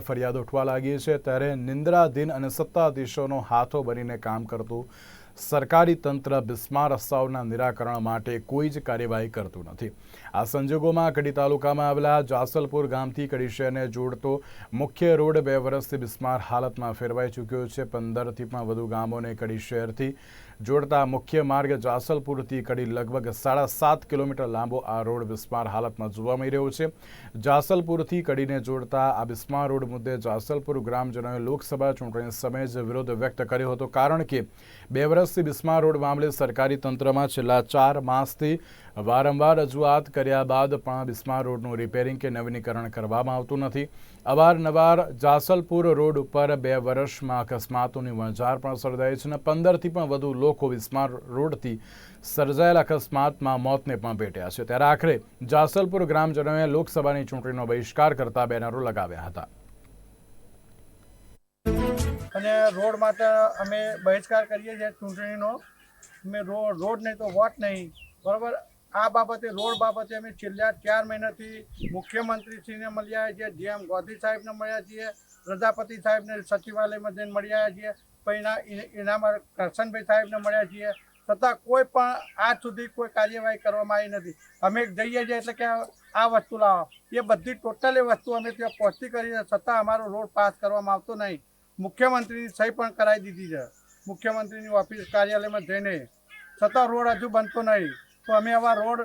ફરિયાદ ઉઠવા લાગી છે. ત્યારે નિંદ્રાધીન અને સત્તાધીશોનો હાથો બનીને કામ કરતું સરકારી તંત્ર બિસ્માર રસ્તાઓના નિરાકરણ માટે કોઈ જ કાર્યવાહી કરતું નથી. આ સંજોગોમાં કડી તાલુકામાં આવેલા જાસલપુર ગામથી કડી શહેરને જોડતો મુખ્ય રોડ બે વર્ષથી બિસ્માર હાલતમાં ફેરવાઈ ચૂક્યો છે. પંદરથી પણ વધુ ગામોને કડી શહેરથી જોડતા મુખ્ય માર્ગ જાસલપુરથી કડી લગભગ સાડા સાત કિલોમીટર લાંબો આ રોડ બિસ્માર હાલતમાં જોવા મળી રહ્યો છે. જાસલપુરથી કડીને જોડતા આ બિસ્માર રોડ મુદ્દે જાસલપુર ગ્રામજનોએ લોકસભા ચૂંટણી સમયે જ વિરોધ વ્યક્ત કર્યો હતો. કારણ કે બે વર્ષથી બિસ્માર રોડ મામલે સરકારી તંત્રમાં છેલ્લા ચાર માસથી વારંવાર રજૂઆત કર્યા બાદ પણ બિસ્માર રોડનું રિપેરિંગ કે નવીનીકરણ કરવામાં આવતું નથી. અવારનવાર જાસલપુર રોડ ઉપર બે વર્ષમાં અકસ્માતોની વણઝાર પણ સર્જાઈ છે અને પંદરથી પણ વધુ લોકો બિસ્માર રોડથી સર્જાયેલા અકસ્માતમાં મોતને પણ ભેટ્યા છે. ત્યારે આખરે જાસલપુર ગ્રામજનોએ લોકસભાની ચૂંટણીનો બહિષ્કાર કરતા બેનરો લગાવ્યા હતા. અને રોડ માટે અમે બહિષ્કાર કરીએ છીએ ચૂંટણીનો. અમે રોડ નહીં તો વોટ નહીં. બરાબર? આ બાબતે રોડ બાબતે અમે છેલ્લા ચાર મહિનાથી મુખ્યમંત્રીશ્રીને મળ્યા છીએ જેમ ગોધી સાહેબને મળ્યા છીએ, પ્રજાપતિ સાહેબને સચિવાલયમાં જઈને મળ્યા છીએ એ- એનામાં કરશનભાઈ સાહેબને મળ્યા છીએ, છતાં કોઈ પણ આજ સુધી કોઈ કાર્યવાહી કરવામાં આવી નથી. અમે જઈએ છીએ એટલે કે આ- વસ્તુ લાવો. એ બધી ટોટલી વસ્તુ અમે ત્યાં પહોંચતી કરી છતાં અમારો રોડ પાસ કરવામાં આવતો નહીં. મુખ્યમંત્રીની સહી પણ કરાવી દીધી છે. મુખ્યમંત્રીની ઓફિસ કાર્યાલયમાં જઈને. છતાં રોડ હજુ બનતો નહીં. તો અમે આવા રોડ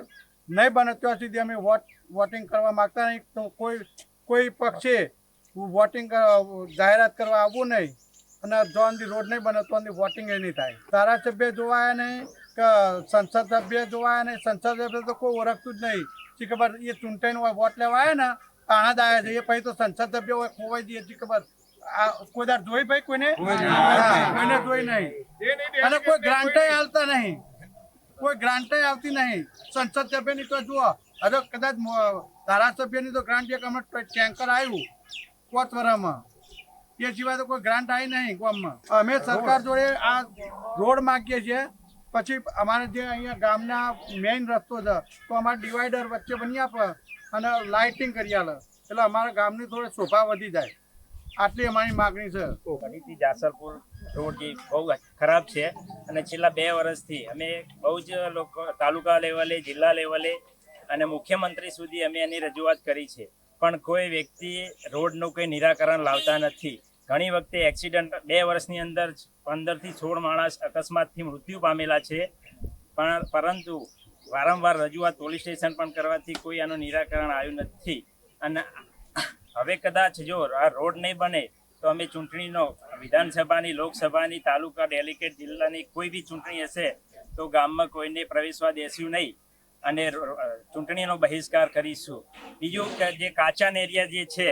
નહીં બને ત્યાં સુધી અમે વોટ વોટિંગ કરવા માગતા નહીં. તો કોઈ કોઈ પક્ષે વોટિંગ જાહેરાત કરવા આવવું નહીં. અને જો અંદી રોડ નહીં બને તો અંદી વોટિંગ એ નહીં થાય. ધારાસભ્ય જોવાયા નહીં કે સંસદ સભ્ય જોવાયા નહીં. સંસદ સભ્ય તો કોઈ ઓળખતું જ નહીં. શી ખબર? એ ચૂંટાઈને વોટ લેવા આવ્યા ને તાણા આવ્યા છે. એ પછી તો સંસદ સભ્ય હોય ખોવાઈ દઈએ શી ખબર? આ કોઈ જોઈ ભાઈ કોઈને? કોઈને જોઈ નહીં. અને કોઈ ગ્રાન્ટ હાલતા નહીં. કોઈ ગ્રાન્ટ આવતી નહીં. સંસદ સભ્યની તો જુઓ, હવે કદાચ ધારાસભ્યની તો ગ્રાન્ટ એક અમે ટેન્કર આવ્યું કોતવરામાં એ સિવાય તો કોઈ ગ્રાન્ટ આવી નહીં ગામમાં. અમે સરકાર જોડે આ રોડ માગીએ છીએ. પછી અમારે જે અહીંયા ગામના મેઇન રસ્તો છે, તો અમારે ડિવાઈડર વચ્ચે બની આપે અને લાઇટિંગ કરી આલે. એટલે અમારા ગામની થોડી શોભા વધી જાય. આટલી અમારી માગણી છે. ફરીથી જાસરપુર રોડ જે બહુ ખરાબ છે. અને છેલ્લા બે વર્ષથી અમે બહુ જ લોકો તાલુકા લેવલે, જિલ્લા લેવલે અને મુખ્યમંત્રી સુધી અમે એની રજૂઆત કરી છે. પણ કોઈ વ્યક્તિ રોડનું કોઈ નિરાકરણ લાવતા નથી. ઘણી વખતે એક્સિડન્ટ બે વર્ષની અંદર પંદરથી સોળ માણસ અકસ્માતથી મૃત્યુ પામેલા છે. પણ પરંતુ વારંવાર રજૂઆત પોલીસ સ્ટેશન પણ કરવાથી કોઈ આનું નિરાકરણ આવ્યું નથી. અને હવે કદાચ જો આ રોડ નહીં બને તો અમે ચૂંટણીનો વિધાનસભાની, લોકસભાની, તાલુકા, ડેલિકેટ જિલ્લાની કોઈ બી ચૂંટણી હશે તો ગામમાં કોઈને પ્રવેશવા દેશું નહીં અને ચૂંટણીનો બહિષ્કાર કરીશું. બીજું જે કાચાન એરિયા જે છે,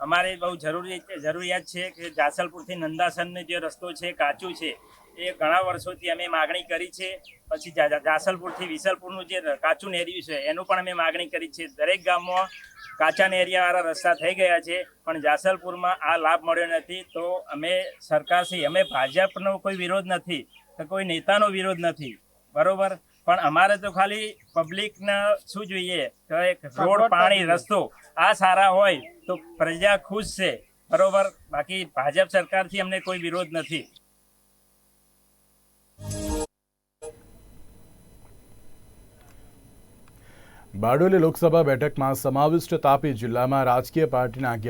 અમારે બહુ જરૂરી, જરૂરિયાત છે કે જાસલપુરથી નંદાસનનો જે રસ્તો છે, કાચું છે એ ઘણા વર્ષોથી અમે માગણી કરી છે. પછી જાસલપુરથી વિસલપુરનું જે કાચું નેરિયું છે એનું પણ અમે માગણી કરી છે. દરેક ગામમાં કાચા નેરિયાવાળા રસ્તા થઈ ગયા છે પણ જાસલપુરમાં આ લાભ મળ્યો નથી. તો અમે સરકારશ્રી અમે ભાજપનો કોઈ વિરોધ નથી કે કોઈ નેતાનો વિરોધ નથી. બરોબર? પણ અમારે તો ખાલી પબ્લિકને શું જોઈએ? કે એક રોડ પાણી રસ્તો આ સારા હોય તો પ્રજા ખુશ છે. બરોબર? બાકી ભાજપ સરકારથી અમને કોઈ વિરોધ નથી. બારડોલી લોકસભા બેઠકમાં સમાવિષ્ટ તાપી જિલ્લામાં રાજકીય પાર્ટીના